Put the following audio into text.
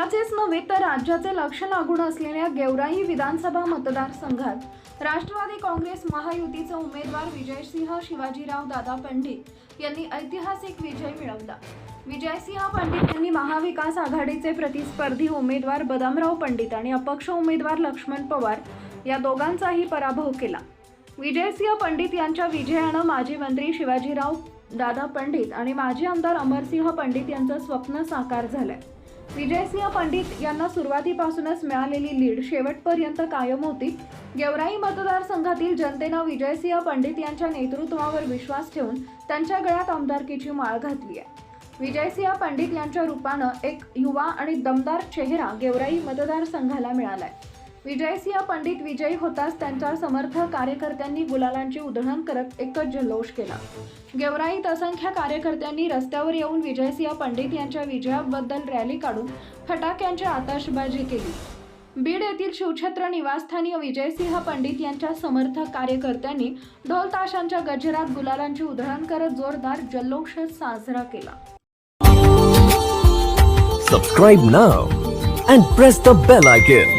तसेच नव्हे तर राज्याचे लक्ष लागून असलेल्या गेवराई विधानसभा मतदारसंघात राष्ट्रवादी काँग्रेस महायुतीचे उमेदवार विजयसिंह शिवाजीराव दादा पंडित यांनी ऐतिहासिक विजय मिळवला. विजयसिंह पंडित यांनी महाविकास आघाडीचे प्रतिस्पर्धी उमेदवार बदामराव पंडित आणि अपक्ष उमेदवार लक्ष्मण पवार या दोघांचाही पराभव केला. विजयसिंह पंडित यांच्या विजयानं माजी मंत्री शिवाजीराव दादा पंडित आणि माजी आमदार अमरसिंह पंडित यांचं स्वप्न साकार झालंय. विजयसिंह पंडित यांना सुरुवातीपासूनच मिळालेली लीड शेवटपर्यंत कायम होती. गेवराई मतदारसंघातील जनतेनं विजयसिंह पंडित यांच्या नेतृत्वावर विश्वास ठेवून त्यांच्या गळ्यात आमदारकीची माळ घातली आहे. विजयसिंह पंडित यांच्या रूपानं एक युवा आणि दमदार चेहरा गेवराई मतदारसंघाला मिळालाय. विजयसिंह पंडित विजयी होताच त्यांच्या समर्थक कार्यकर्त्यांनी गुलालांची उधळण करत एकच जल्लोष केला. गेवराईत असंख्य कार्यकर्त्यांनी रस्त्यावर येऊन विजयसिंह पंडित यांच्या विजयाबद्दल रॅली काढून फटाक्यांची आताशबाजी केली. बीड येथील शिवछत्र निवासस्थानी विजयसिंह पंडित यांच्या समर्थक कार्यकर्त्यांनी ढोल ताशांच्या गजरात गुलालांची उधळण करत जोरदार जल्लोष साजरा केला. Subscribe now and press the bell icon